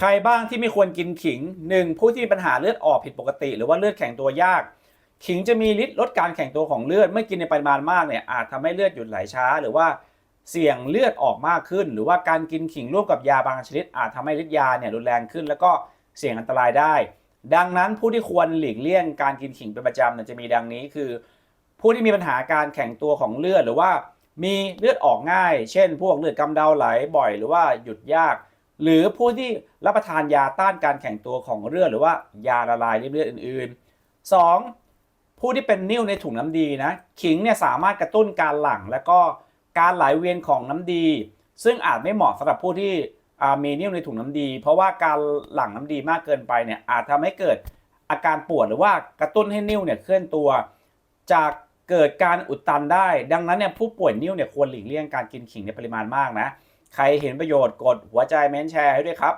ใครบ้างที่ไม่ควรกินขิง 1. ผู้ที่มีปัญหาเลือดออกผิดปกติ หรือว่าเลือดแข็งตัวยาก ขิงจะมีฤทธิ์ลดการแข็งตัวของเลือดเมื่อกินในปริมาณมากเนี่ยอาจทำให้เลือดหยุดไหลช้า หรือว่าเสี่ยงเลือดออกมากขึ้น หรือว่าการกินขิงร่วมกับยาบางชนิด อาจทำให้ฤทธิ์ยาเนี่ยรุนแรงขึ้น แล้วก็เสี่ยงอันตรายได้ ดังนั้นผู้ที่ควรหลีกเลี่ยงการกินขิงเป็นประจำเนี่ยจะมีดังนี้คือ ผู้ที่มีปัญหาการแข็งตัวของเลือดหรือว่ามีเลือดออกง่าย เช่น พวกเลือดกำเดาไหลบ่อย หรือว่าหยุดยาก หรือผู้ที่รับประทานยาต้านการแข็งตัวของเลือดหรือว่ายาละลายริ่มเลือดอื่นๆ 2. ผู้ที่เป็นนิ่วในถุงน้ำดีนะขิงเนี่ยสามารถกระตุ้นการหลั่งและก็การไหลเวียนของน้ำดี ซึ่งอาจไม่เหมาะสำหรับผู้ที่มีนิ่วในถุงน้ำดี เพราะว่าการหลั่งน้ำดีมากเกินไปเนี่ยอาจทำให้เกิดอาการปวดหรือว่ากระตุ้นให้นิ่วเนี่ยเคลื่อนตัวจากเกิดการอุดตันได้ ดังนั้นเนี่ยผู้ป่วยนิ่วเนี่ยควรหลีกเลี่ยงการกินขิงในปริมาณมากนะ ใครเห็นประโยชน์กดหัวใจเม้นแชร์ให้ด้วยครับ